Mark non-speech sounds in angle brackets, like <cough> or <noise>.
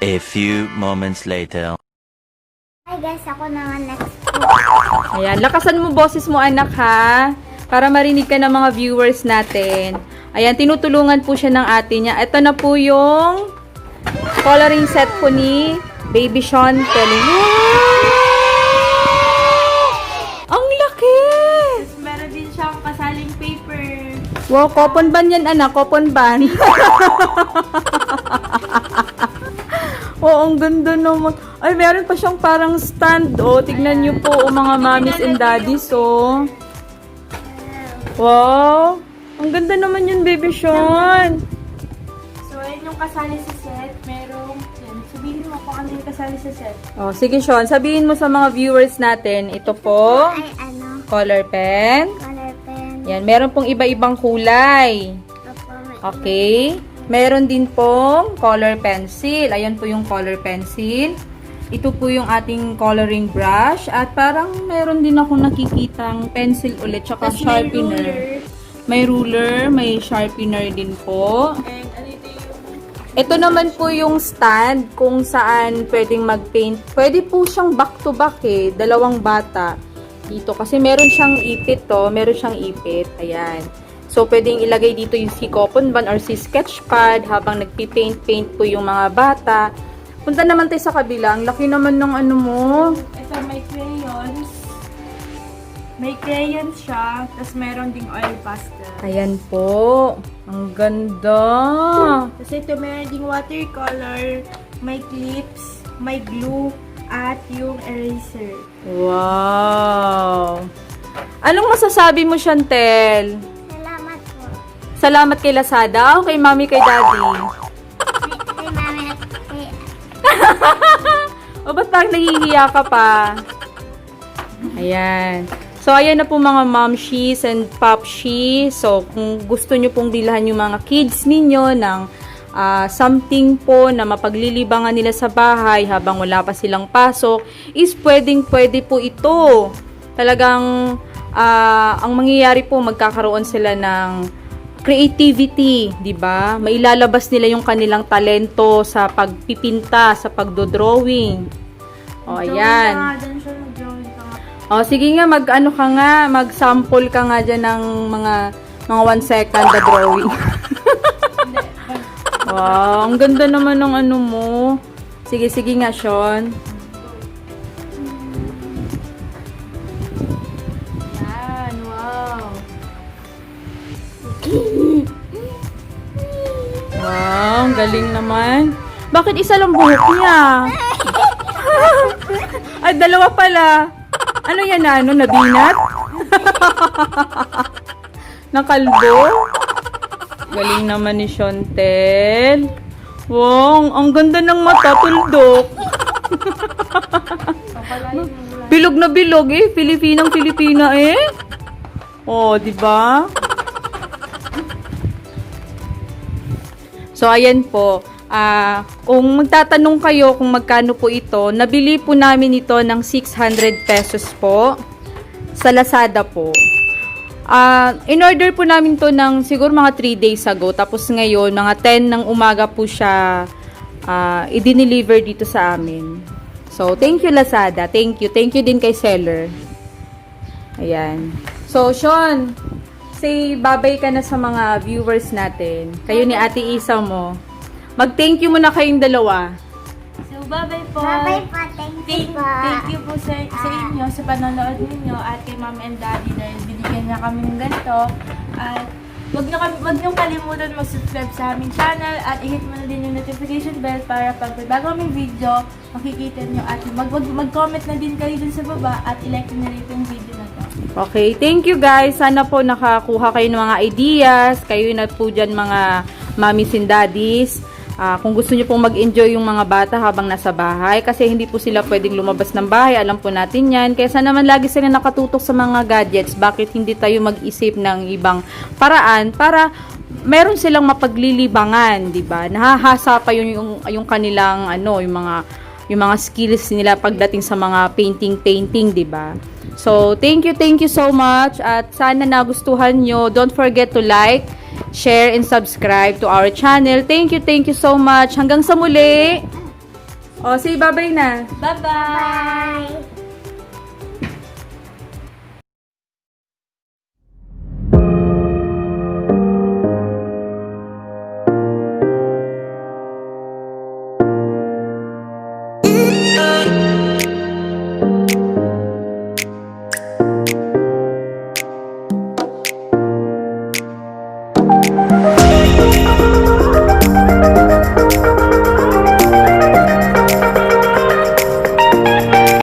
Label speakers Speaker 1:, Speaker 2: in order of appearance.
Speaker 1: A few moments later.
Speaker 2: Hi guys, ako naman next.
Speaker 3: Ayan, lakasan mo boses mo anak ha. Para marinig ka ng mga viewers natin. Ayan, tinutulungan po siya ng ate niya. Ito na po yung coloring set po ni Baby Sean Telling. Ang laki!
Speaker 4: Meron din siyang kasaling paper.
Speaker 3: Wow, coupon ban yan anak, coupon ban. <laughs> Ang ganda naman. Ay, meron pa siyang parang stand. Oh, tignan niyo po, oh, mga mommies and daddies, oh. Wow! Ang ganda naman yun, baby Sean.
Speaker 4: So, ayun yung kasali sa set. Merong, yan, sabihin mo kung ano yung kasali sa set.
Speaker 3: Oh, sige Sean, sabihin mo sa mga viewers natin, ito po,
Speaker 2: Ay, ano,
Speaker 3: color pen.
Speaker 2: color pen.
Speaker 3: Yan, meron pong iba-ibang kulay.
Speaker 2: Opo, may
Speaker 3: Okay? Meron din pong color pencil. Ayan po yung color pencil. Ito po yung ating coloring brush. At parang meron din ako nakikitang pencil ulit, tsaka
Speaker 4: Tapos may
Speaker 3: sharpener.
Speaker 4: ruler.
Speaker 3: May ruler, may sharpener din po.
Speaker 4: And ano ito
Speaker 3: naman po yung stand kung saan pwedeng mag-paint. Pwede po siyang back-to-back eh, dalawang bata. Dito kasi meron siyang ipit to, meron siyang ipit. Ayan. So, pwedeng ilagay dito yung si coupon ban or si sketch pad habang nagpipaint-paint po yung mga bata. Punta naman tayo sa kabila. Ang laki naman ng ano mo.
Speaker 4: Ito may crayons. May crayons siya. Tapos meron ding oil pastel.
Speaker 3: Ayan po. Ang ganda.
Speaker 4: Tapos ito meron ding watercolor. May clips. May glue. At yung eraser.
Speaker 3: Wow. Anong masasabi mo, Chantel?
Speaker 2: Salamat
Speaker 3: kay Lazada o kay mami kay daddy?
Speaker 2: Kay mami at kay
Speaker 3: O ba't parang nahihiya ka pa? Ayan. So, ayan na po mga momshies and popshies. So, kung gusto nyo pong bilhan yung mga kids ninyo ng ah, something po na mapaglilibangan nila sa bahay habang wala pa silang pasok, is pwedeng pwede po ito. Talagang, ah, ang mangyayari po, magkakaroon sila ng creativity, 'di ba? Mailalabas nila yung kanilang talento sa pagpipinta, sa pagdo-drawing. O, ayan. O, sige nga, mag-ano ka nga, mag-sample ka nga dyan ng mga, mga one second na drawing. <laughs> wow, ang ganda naman ng ano mo. Sige, sige nga, Sean. Galing naman. Bakit isa lang buhok niya? <laughs> Ay, dalawa pala. Ano yan na? Ano, nabinat? <laughs> Nakalbo? Galing naman ni Shontel. Wow, ang ganda ng mata, tuldok. <laughs> bilog na bilog eh. Pilipinang Pilipina eh. Oh, di ba? So, ayan po. Ah, kung magtatanong kayo kung magkano po ito, nabili po namin ito ng 600 pesos po sa Lazada po. Ah, in-order po namin to ng siguro mga 3 days ago. Tapos ngayon, mga 10 ng umaga po siya ah, i-deliver dito sa amin. So, thank you Lazada. Thank you. Thank you din kay seller. Ayan. So, Sean, say bye-bye ka na sa mga viewers natin. Kayo ni Ate Isa mo. Mag-thank you muna kayong dalawa.
Speaker 4: So, bye-bye po.
Speaker 2: Bye-bye po. Thank you
Speaker 4: Thank,
Speaker 2: po.
Speaker 4: thank you po sa, sa inyo, sa panonood ninyo at kay mom and daddy dahil binigyan niya kami ng ganito. At wag niyo, kami- wag niyo kalimutan mag-subscribe sa aming channel at i-hit mo na din yung notification bell para pag may bago kaming video, makikita niyo at mag, mag, mag-comment na din kayo dun sa baba at i-like niyo na rin yung video na.
Speaker 3: Okay, thank you guys. Sana po nakakuha kayo ng mga ideas. Kayo na po dyan mga mommies and daddies. Ah, kung gusto nyo pong mag-enjoy yung mga bata habang nasa bahay, kasi hindi po sila pwedeng lumabas ng bahay, alam po natin yan. Kaya naman lagi sila nakatutok sa mga gadgets. Bakit hindi tayo mag-isip ng ibang paraan para meron silang mapaglilibangan, 'di ba? Nahahasa pa yun yung yung kanilang ano, yung mga yung mga skills nila pagdating sa mga painting painting, 'di ba? So, thank you, thank you so much at sana nagustuhan nyo. Don't forget to like, share and subscribe to our channel. Thank you, thank you so much. Hanggang sa muli. O, say bye-bye na.
Speaker 4: Bye-bye!